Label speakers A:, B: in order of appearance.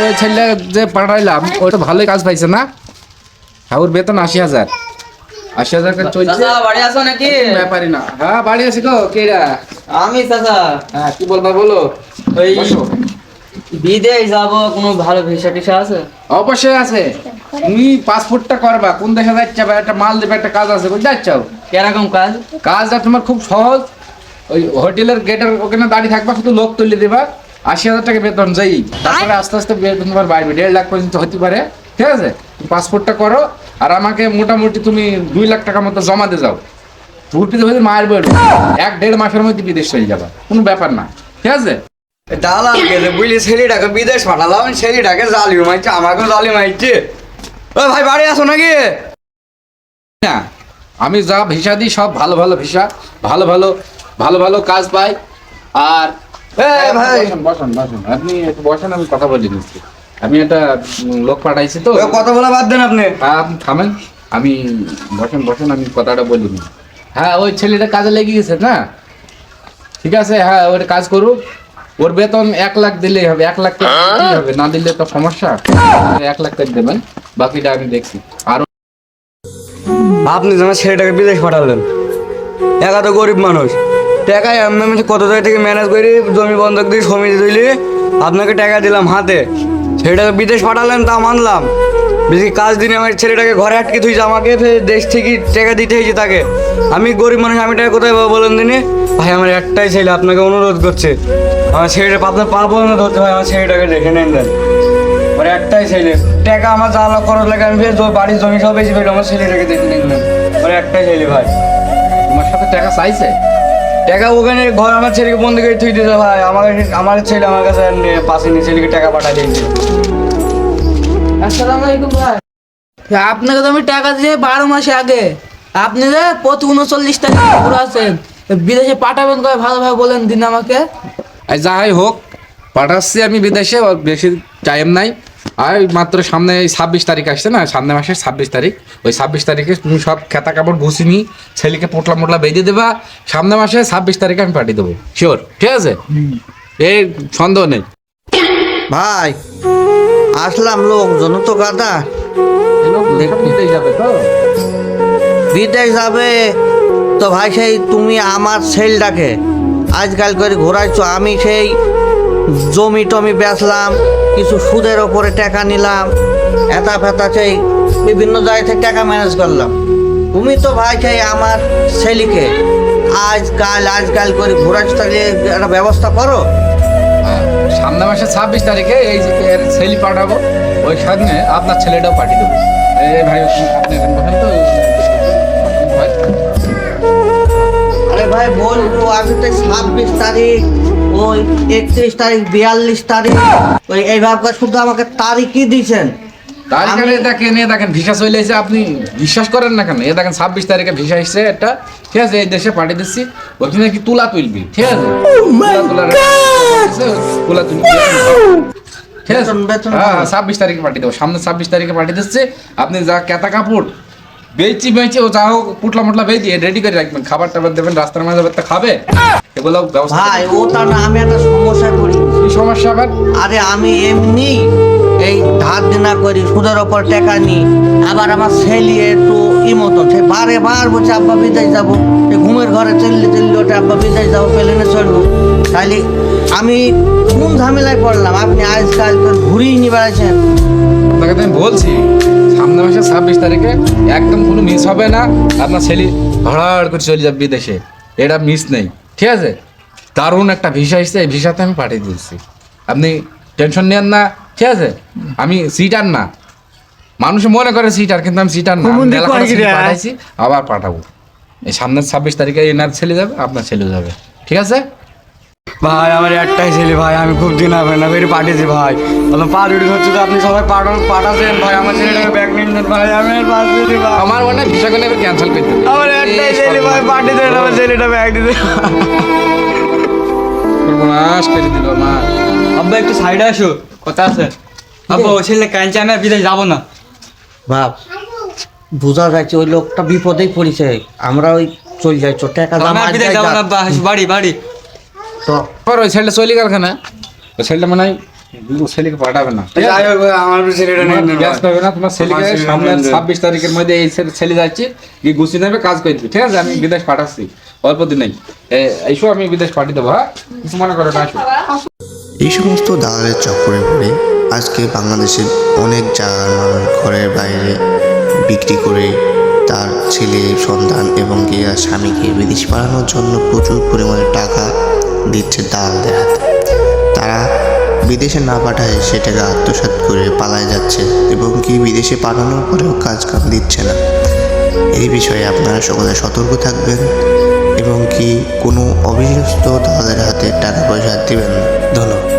A: ওই ছেলে যে পাঠাইলাম তো ভালোই কাজ পাইছে না? ওর বেতন আশি হাজার। আশি হাজার চলছে।
B: বাড়ি আছো নাকি?
A: ব্যাপারই না। হ্যাঁ বাড়ি আছি গো কেরা
B: আমি চাচা।
A: হ্যাঁ কি বলবা বলো?
B: ওই বিদেশ যাব কোনো ভালো ভিসা টিসা আছে?
A: অবশ্যই আছে। তুমি পাসপোর্টটা করবা কোন দেশে যাচ্ছে একটা মাল দেবে একটা কাজ আছে কোন যাচ্ছাও
B: কীরকম কাজ?
A: কাজটা তোমার খুব সহজ। ওই হোটেলের গেটের ওখানে দাঁড়িয়ে থাকবা শুধু লোক তুলে দেবা। আশি হাজার টাকা বেতন যাই। তারপরে আস্তে আস্তে বেতন তোমার বাড়বে। দেড় লাখ পর্যন্ত হতে পারে। ঠিক আছে? পাসপোর্টটা করো। আর আমাকে মোটামুটি তুমি দুই লাখ টাকা মতো জমা দিয়ে যাও। ঘুরতে হলে মায়ের বই এক দেড় মাসের মধ্যে বিদেশ চলে যাবা। কোনো ব্যাপার না। ঠিক আছে?
C: দালাল গেলে বুঝলি? ছেলেটাকে বিদেশ পাঠালাম। ছেলেটাকে জালি মারছে আমাকেও জালি মারছে। ও ভাই বাড়ি আসো নাকি?
A: না। আমি যা ভিসা দিই সব ভালো ভালো ভিসা। ভালো ভালো ভালো ভালো কাজ পাই। আর
C: ভাই।
A: বসেন বসেন বসেন। আপনি একটু বসেন আমি কথা বলে নিচ্ছি। আমি একটা লোক পাঠাইছি তো।
C: ও কথা বলা বাদ দেন আপনি।
A: হ্যাঁ, আপনি থামেন। আমি বসেন বসেন আমি কথাটা বলি হ্যাঁ ওই ছেলেটা কাজে লেগে গেছে না? ঠিক আছে হ্যাঁ ওর কাজ করুক। ওর বেতন এক লাখ দিলেই হবে। এক লাখ হবে। না দিলে তো সমস্যা। এক লাখ টাকা দেবেন। বাকিটা আমি দেখছি। আর
C: আপনি যেন ছেলেটাকে বিদেশ পাঠালেন। একা তো গরিব মানুষ। টাকায় আমি আমি কত জায়গা থেকে ম্যানেজ করি, জমি বন্ধক দিয়ে সমিতি দিলি আপনাকে টাকা দিলাম হাতে। ছেলেটাকে বিদেশ পাঠালেন, তা মানলাম। বেশি কাজ দিনে আমার ছেলেটাকে ঘরে আটকে থুইছে, আমাকে ফের দেশ থেকে টাকা দিতে হয়েছে তাকে। আমি গরিব মানুষ, আমি টাকা কোথায় পাবো বলেন দিনে ভাই, আমার একটাই ছেলে, আপনাকে অনুরোধ করছে। আমার ছেলেটা আপনার পাবো না ধরতে ভাই, আমার ছেলেটাকে দেখে নেন দেন। আমার একটাই ছেলে। টাকা আমার যা লাখ খরচ লাগে, আমি ফের বাড়ির জমি সব বেশি ফেলে আমার ছেলেটাকে দেখে নেন দেন। আমার একটাই ছেলে, ভাই।
A: তোমার সাথে টাকা চাইছে?
C: টাকা ওখানে ঘর আমার ছেলেকে বন্ধ করে থুই দিতে ভাই। আমার আমার ছেলে আমার কাছে পাশে নিয়ে ছেলেকে টাকা পাঠিয়ে দিয়েছে।
B: আসসালামু আলাইকুম ভাই। আপনাকে তো আমি টাকা দিয়ে বারো মাসে আগে আপনি যে প্রতি উনচল্লিশ টাকা পুরো আছেন বিদেশে পাঠাবেন কয় ভালোভাবে বলেন দিন আমাকে।
A: আর যাই হোক পাঠাচ্ছি আমি বিদেশে বেশি টাইম নাই। আর মাত্র সামনে এই ছাব্বিশ তারিখ আসছে না সামনে মাসের ছাব্বিশ তারিখ। ওই ছাব্বিশ তারিখে তুমি সব খেতা কাপড় ঘুষি নি ছেলেকে পোটলা মোটলা বেঁধে দেবা। সামনে মাসে ছাব্বিশ তারিখে আমি পাঠিয়ে দেবো। শিওর ঠিক আছে? এই সন্দেহ নেই।
D: ভাই আসলাম লোকজন তো গাদা।
A: বিদেশ যাবে তো।
D: বিদেশ যাবে? তো ভাই সেই তুমি আমার সেলটাকে আজকাল করে ঘোরাইছো আমি সেই জমি টমি বেচলাম কিছু সুদের ওপরে টাকা নিলাম এতা ফেতা সেই বিভিন্ন জায়গা থেকে টাকা ম্যানেজ করলাম। তুমি তো ভাই সেই আমার ছেলেকে আজকাল আজকাল করে তাহলে একটা ব্যবস্থা করো।
A: হ্যাঁ, সামনে মাসে ছাব্বিশ তারিখে এই ছেলে পাঠাবো ওই সামনে আপনার ছেলেটাও পাঠিয়ে দেবো। এই ভাই
D: আজকে ছাব্বিশ তারিখ ওই একত্রিশ তারিখ বিয়াল্লিশ তারিখ। ওই এইভাবে শুধু আমাকে তারিখই দিয়েছেন।
A: তারিখে
D: আমি-
A: দেখেন এ দেখেন ভিসা চলে এসে আপনি বিশ্বাস করেন না কেন? এ দেখেন ছাব্বিশ তারিখে ভিসা এসছে একটা ঠিক আছে এই দেশে পাঠিয়ে দিচ্ছি। ওইখানে কি তুলা তুলবি ঠিক আছে? তুলা তুলবি ঠিক আছে? হ্যাঁ ছাব্বিশ তারিখে পাঠিয়ে দেবো। সামনে ছাব্বিশ তারিখে পাঠিয়ে দিচ্ছে আপনি যা কেতা কাপড় বেচি বেচি ও যা হোক পুটলা মুটলা বেচি রেডি করে রাখবেন। খাবার টাবার দেবেন রাস্তার মাঝে তো খাবে এগুলো ব্যবস্থা
D: ভাই ওটা না আমি একটা সমস্যায় পড়ি
A: কি সমস্যা আবার?
D: আরে আমি এমনি এই ধার দিনা করি সুদের ওপর টাকা নিই। আবার আমার ছেলে একটু ই মতন সে বারে বার বলছে আব্বা বিদেশ যাব। ঘুমের ঘরে চললে চললে ওটা আব্বা বিদেশ যাব প্লেনে চলবো তাহলে আমি কোন ঝামেলায় পড়লাম? আপনি আজকাল তো ঘুরিয়ে নিয়ে বেড়াচ্ছেন
A: আপনাকে তো আমি বলছি সামনে মাসে ছাব্বিশ তারিখে একদম কোনো মিস হবে না। আপনার ছেলে হড়াড় করে চলে যাবে বিদেশে। এটা মিস নেই। ঠিক আছে? দারুণ একটা ভিসা এসছে এই ভিসাতে আমি পাঠিয়ে দিচ্ছি আপনি টেনশন নেন না ঠিক আছে? আমি সিটার না। মানুষ মনে করে সিটার কিন্তু আমি সিটার না। পাঠাইছি আবার পাঠাবো। এই সামনের ছাব্বিশ তারিখে এনার ছেলে যাবে আপনার ছেলে যাবে। ঠিক আছে?
C: ভাই আমার একটাই ছেলে ভাই আমি খুব দিন হবে না বেরিয়ে পাঠিয়েছি ভাই। বললাম পা দুটি হচ্ছে তো আপনি সবাই পাঠান পাঠাচ্ছেন ভাই আমার ছেলেটাকে ব্যাগ নিয়ে নেন ভাই আমি আর পাঁচ দিদি ভাই
A: আমার মনে হয় ভিসা করে ক্যান্সেল করে দেবে।
C: আমার একটাই ছেলে ভাই। পাঠিয়ে দেন আমার ছেলেটা ব্যাগ দিতে।
A: সর্বনাশ করে দিল মা।
E: আব্বা একটু সাইডে আসো কথা আছে। আব্বা ওই ছেলে কাঁদছে আমি আর বিদেশ যাব না।
D: বাপ বোঝা যাচ্ছে ওই লোকটা বিপদেই পড়েছে। আমরা ওই চলে যাচ্ছ টাকা
E: বাড়ি বাড়ি।
D: তো
A: পর ওই ছেলেটা চলে গেল কেন? ওই ছেলেটা মনে ছেলেকে পাঠাবে না। তোমার ছেলেকে। ছাব্বিশ তারিখের মধ্যে এই ছেলে- যাচ্ছি গিয়ে গুছিয়ে নেবে কাজ করে দিবি। ঠিক আছে আমি বিদেশ পাঠাচ্ছি। অল্প দিনেই এইসব আমি বিদেশ পাঠিয়ে দেবো হ্যাঁ? কিছু মনে করো না
F: এই সমস্ত দালালের চক্করে পড়ে আজকে বাংলাদেশের অনেক জায়গার মানুষ ঘরের বাইরে বিক্রি করে তার ছেলে সন্তান এবং কি তার স্বামীকে বিদেশ পাঠানোর জন্য প্রচুর পরিমাণে টাকা দিচ্ছে দালালদের হাতে। তারা বিদেশে না পাঠায় সেটাকে আত্মসাত করে পালায় যাচ্ছে এবং কি বিদেশে পাঠানোর পরেও কাজ কাম দিচ্ছে না। এই বিষয়ে আপনারা সকলে সতর্ক থাকবেন এবং কি কোনো অবিশ্বস্ত তাদের হাতে টাকা পয়সা দেবেন। ধন্যবাদ।